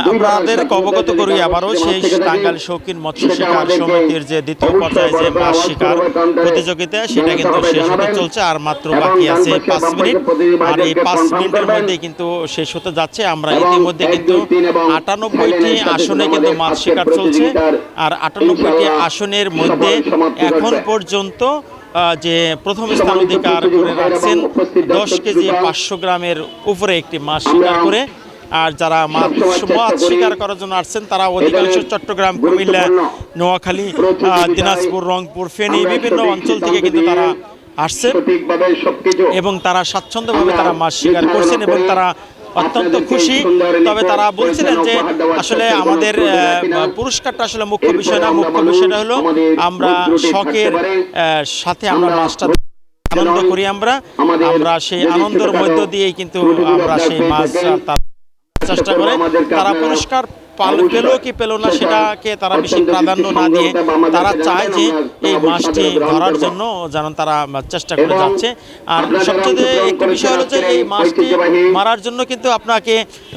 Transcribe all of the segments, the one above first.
আপনাদের অবগত করি আবারও সেই টাঙ্গাইল শৌখিন মৎস্য শিকার সমিতির যে দ্বিতীয় পর্যায়ে যে মাছ শিকার প্রতিযোগিতা সেটা কিন্তু শেষ হতে চলছে আর মাত্র বাকি আছে পাঁচ মিনিট আর এই পাঁচ মিনিটের মধ্যে কিন্তু শেষ হতে যাচ্ছে। আমরা ইতিমধ্যে কিন্তু আটানব্বইটি আসনে কিন্তু মাছ শিকার চলছে আর আটানব্বইটি আসনের মধ্যে এখন পর্যন্ত যে প্রথম স্থান অধিকার করে রাখছেন দশ কেজি পাঁচশো গ্রামের উপরে একটি মাছ শিকার করে আর যারা মাছ মাছ শিকার করার জন্য আসছেন, তারা অধিকাংশ চট্টগ্রাম, কুমিল্লা, নোয়াখালী দিনাজপুর, রংপুর, ফেনী বিভিন্ন অঞ্চল থেকে কিন্তু তারা আসছেন। এবং তারা স্বাচ্ছন্দ্যভাবে তারা মাছ শিকার করছেন এবং তারা অত্যন্ত খুশি। তবে তারা বলছিলেন যে আসলে আমাদের পুরস্কারটা আসলে মুখ্য বিষয় না, মুখ্য বিষয়টা হলো আমরা শখের সাথে আমরা মাছটা আনন্দ করি আমরা। আমরা সেই আনন্দের মধ্য দিয়েই কিন্তু আমরা সেই মাছ তার চেষ্টা করে তারা পুরস্কার পাল- পেল কি পেল না সেটাকে তারা বেশি প্রাধান্য না দিয়ে তারা চায় যে এই মাছটি ধরার জন্য যেন তারা চেষ্টা করে যাচ্ছে। আর সবচেয়ে একটি বিষয় হলো যে এই মাছটি মারার জন্য কিন্তু আপনাকে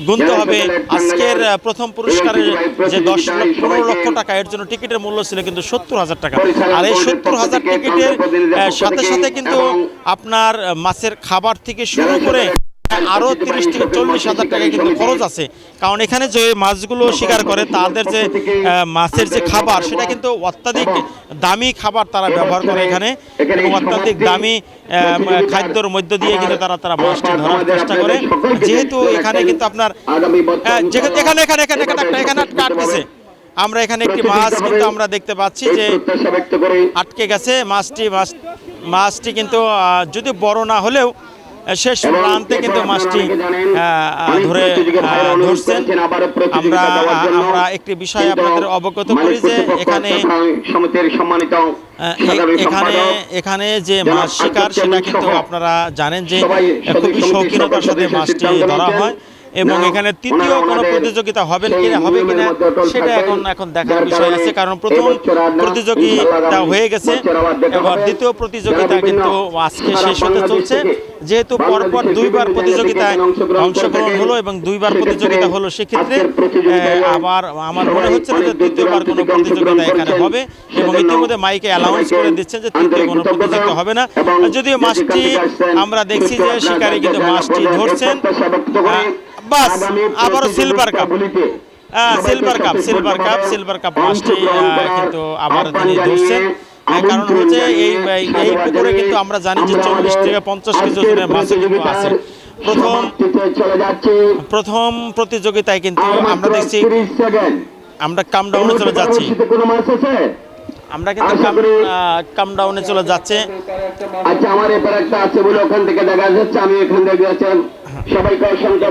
গুনতে হবে। আজকের প্রথম পুরস্কারের যে দশ লক্ষ পনেরো লক্ষ টাকা এর জন্য টিকিটের মূল্য ছিল কিন্তু সত্তর হাজার টাকা। আর এই সত্তর হাজার টিকিটের সাথে সাথে কিন্তু আপনার মাছের খাবার থেকে শুরু করে আরও তিরিশ থেকে চল্লিশ হাজার টাকা কিন্তু খরচ আছে। কারণ এখানে যে মাছগুলো শিকার করে, তাদের যে মাছের যে খাবার, সেটা কিন্তু অত্যাধিক দামি খাবার তারা ব্যবহার করে এখানে। এবং অত্যাধিক দামি খাদ্যর মধ্য দিয়ে কিন্তু তারা তারা মাছটি ধরার চেষ্টা করে। যেহেতু এখানে কিন্তু আপনার যেখানে এখানে এখানে এখানে এখানে একটা, এখানে আটকেছে আমরা এখানে একটি মাছ কিন্তু আমরা দেখতে পাচ্ছি যে আটকে গেছে। মাছটি, মাছ মাছটি কিন্তু যদি বড় না হলেও শেষ প্রান্তে কিন্তু মাছটি ধরে ধরছেন। আমরা আমরা একটি বিষয় আপনাদের অবগত করি যে এখানে সম্মানিত এখানে এখানে যে মাছ শিকার সেটা কিন্তু আপনারা জানেন যে খুবই শৌখিনতার সাথে মাছটি ধরা হয়। এবং এখানে তৃতীয় কোনো প্রতিযোগিতা হবে কিনা হবে কিনা সেটা এখন এখন দেখার বিষয় আছে কারণ প্রথম প্রতিযোগিতা হয়ে গেছে এবার দ্বিতীয় প্রতিযোগিতা কিন্তু আজকে শেষ হতে চলছে। যেহেতু পরপর দুইবার প্রতিযোগিতায় অংশগ্রহণ হলো এবং দুইবার প্রতিযোগিতা হলো সেক্ষেত্রে আবার আমার মনে হচ্ছে না যে তৃতীয়বার কোনো প্রতিযোগিতা এখানে হবে এবং ইতিমধ্যে মাইকে অ্যালাউন্স করে দিচ্ছেন যে তৃতীয় কোনো প্রতিযোগিতা হবে না। যদিও মাছটি আমরা দেখছি যে শিকারী কিন্তু মাছটি ধরছেন বাস আবারও silver carp silver carp silver carp silver carp মাছটি কিন্তু আবার তিনি ধরছেন কারণ হচ্ছে এই এই- পুকুরে কিন্তু আমরা জানি যে চল্লিশ থেকে পঞ্চাশ কেজি ওজনের মাছও কিন্তু আছে। প্রথম চলে প্রথম প্রতিযোগিতায় কিন্তু আমরা দেখছি আমরা কাম ডাউনে চলে যাচ্ছি। মাছ আমরা কিন্তু কাম ডাউনে চলে যাচ্ছে। আচ্ছা আমার এবার একটা আছে বলে ওখান থেকে দেখা যাচ্ছে আমি এখান থেকে সবাইকে অসংখ্য